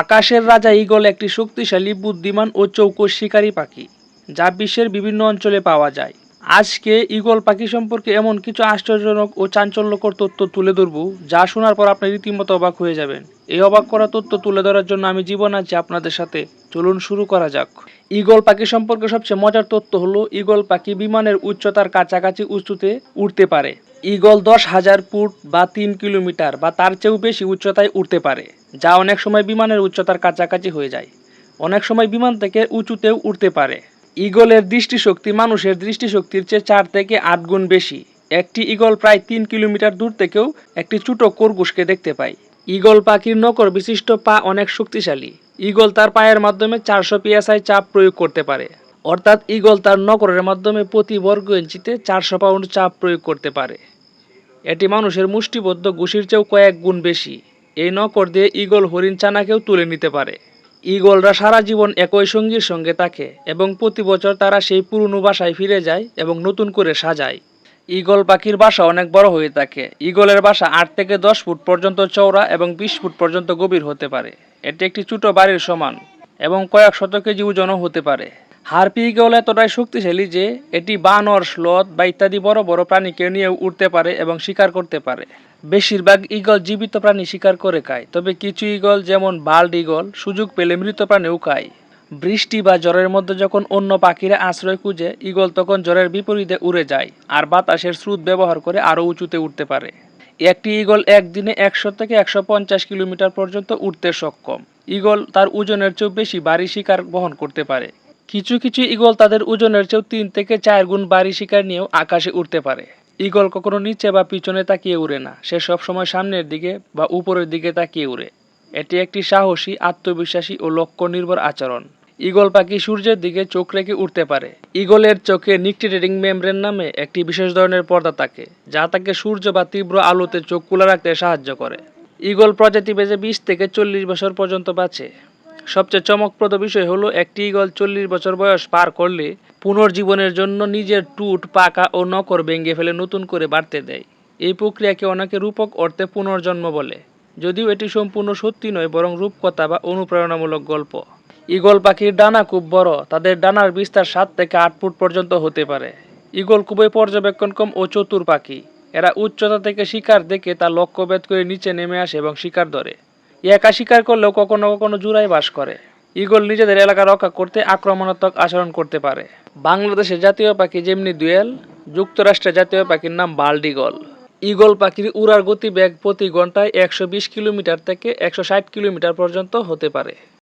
আকাশের রাজা ঈগল একটি শক্তিশালী, বুদ্ধিমান ও চৌকস শিকারী পাখি, যা বিশ্বের বিভিন্ন অঞ্চলে পাওয়া যায়। আজকে ঈগল পাখি সম্পর্কে এমন কিছু আশ্চর্যজনক ও চাঞ্চল্যকর তথ্য তুলে ধরব, যা শোনার পর আপনি রীতিমতো অবাক হয়ে যাবেন। এই অবাক করা তথ্য তুলে ধরার জন্য আমি জীবন আছি আপনাদের সাথে। চলুন শুরু করা যাক। ঈগল পাখি সম্পর্কে সবচেয়ে মজার তথ্য হলো, ঈগল পাখি বিমানের উচ্চতার কাছাকাছি উঁচুতে উঠতে পারে। ঈগল দশ হাজার ফুট বা তিন কিলোমিটার বা তার চেয়েও বেশি উচ্চতায় উঠতে পারে, যা অনেক সময় বিমানের উচ্চতার কাছাকাছি হয়ে যায়। অনেক সময় বিমান থেকে উঁচুতেও উঠতে পারে। ঈগলের দৃষ্টিশক্তি মানুষের দৃষ্টিশক্তির চেয়ে চার থেকে আট গুণ বেশি। একটি ঈগল প্রায় তিন কিলোমিটার দূর থেকেও একটি ছোট খরগোশকে দেখতে পায়। ঈগল পাখির নকর বিশিষ্ট পা অনেক শক্তিশালী। ঈগল তার পায়ের মাধ্যমে চারশো পিএসআই চাপ প্রয়োগ করতে পারে। অর্থাৎ ঈগল তার নকরের মাধ্যমে প্রতি বর্গ ইঞ্চিতে চারশো পাউন্ড চাপ প্রয়োগ করতে পারে। এটি মানুষের মুষ্টিবদ্ধ ঘুষির চেয়েও কয়েক গুণ বেশি। এই নকর দিয়ে ঈগল হরিণ চানাকেও তুলে নিতে পারে। ঈগলরা সারা জীবন একই সঙ্গীর সঙ্গে থাকে এবং প্রতি বছর তারা সেই পুরনো বাসায় ফিরে যায় এবং নতুন করে সাজায়। ঈগল পাখির বাসা অনেক বড় হয়ে থাকে। ঈগলের বাসা আট থেকে দশ ফুট পর্যন্ত চওড়া এবং বিশ ফুট পর্যন্ত গভীর হতে পারে। এটি একটি ছোট বাড়ির সমান এবং কয়েক শত কেজি ওজনও হতে পারে। হারপি ঈগল এতটাই শক্তিশালী যে এটি বানর, স্লথ বা ইত্যাদি বড় বড় প্রাণীকে নিয়ে উঠতে পারে এবং শিকার করতে পারে। বেশিরভাগ ঈগল জীবিত প্রাণী শিকার করে খায়, তবে কিছু ঈগল যেমন বাল্ড ঈগল সুযোগ পেলে মৃত প্রাণীও খায়। বৃষ্টি বা জ্বরের মধ্যে যখন অন্য পাখিরা আশ্রয় খুঁজে, ঈগল তখন জ্বরের বিপরীতে উড়ে যায় আর বাতাসের স্রোত ব্যবহার করে আরও উঁচুতে উঠতে পারে। একটি ঈগল একদিনে একশো থেকে একশো পঞ্চাশ কিলোমিটার পর্যন্ত উঠতে সক্ষম। ঈগল তার ওজনের চেয়েও বেশি ভারী শিকার বহন করতে পারে। কিছু কিছু ঈগল তাদের ওজনের চেয়েও তিন থেকে চার গুণ ভারী শিকার নিয়েও আকাশে উঠতে পারে। ঈগল কখনো নিচে বা পিছনে তাকিয়ে উড়ে না। সে সবসময় সামনের দিকে বা উপরের দিকে তাকিয়ে উড়ে। এটি একটি সাহসী, আত্মবিশ্বাসী ও লক্ষ্য নির্ভর আচরণ। ঈগল পাখি সূর্যের দিকে চোখ রেখে উঠতে পারে। ঈগলের চোখে নিকটিরেটিং মেমব্রেন নামে একটি বিশেষ ধরনের পর্দা থাকে, যা তাকে সূর্য বা তীব্র আলোতে চোখ খুলে রাখতে সাহায্য করে। ঈগল প্রজাতি বেজে বিশ থেকে চল্লিশ বছর পর্যন্ত বাঁচে। সবচেয়ে চমকপ্রদ বিষয় হলো একটি ঈগল চল্লিশ বছর বয়স পার করলে পুনর্জীবনের জন্য নিজের টুট, পাকা ও নকর ভেঙে ফেলে নতুন করে বাড়তে দেয়। এই প্রক্রিয়াকে অনেকে রূপক অর্থে পুনর্জন্ম বলে। যদিও এটি সম্পূর্ণ সত্যি নয়, বরং রূপকথা বা অনুপ্রেরণামূলক গল্প। ঈগল পাখির ডানা খুব বড়, তাদের ডানার বিস্তার সাত থেকে আট ফুট পর্যন্ত হতে পারে। ঈগল খুবই পর্যবেক্ষণক্ষম ও চতুর পাখি। এরা উচ্চতা থেকে শিকার দেখে তা লক্ষ্যভেদ করে নিচে নেমে আসে এবং শিকার ধরে। একা শিকার করলেও কখনো কখনো জুড়াই বাস করে। ইগল নিজেদের এলাকা রক্ষা করতে আক্রমণাত্মক আচরণ করতে পারে। বাংলাদেশের জাতীয় পাখি যেমনি দুয়েল, যুক্তরাষ্ট্রের জাতীয় পাখির নাম বাল্ডিগল। ইগল পাখির উড়ার গতিবেগ প্রতি ঘন্টায় একশো বিশ কিলোমিটার থেকে একশো ষাট কিলোমিটার পর্যন্ত হতে পারে।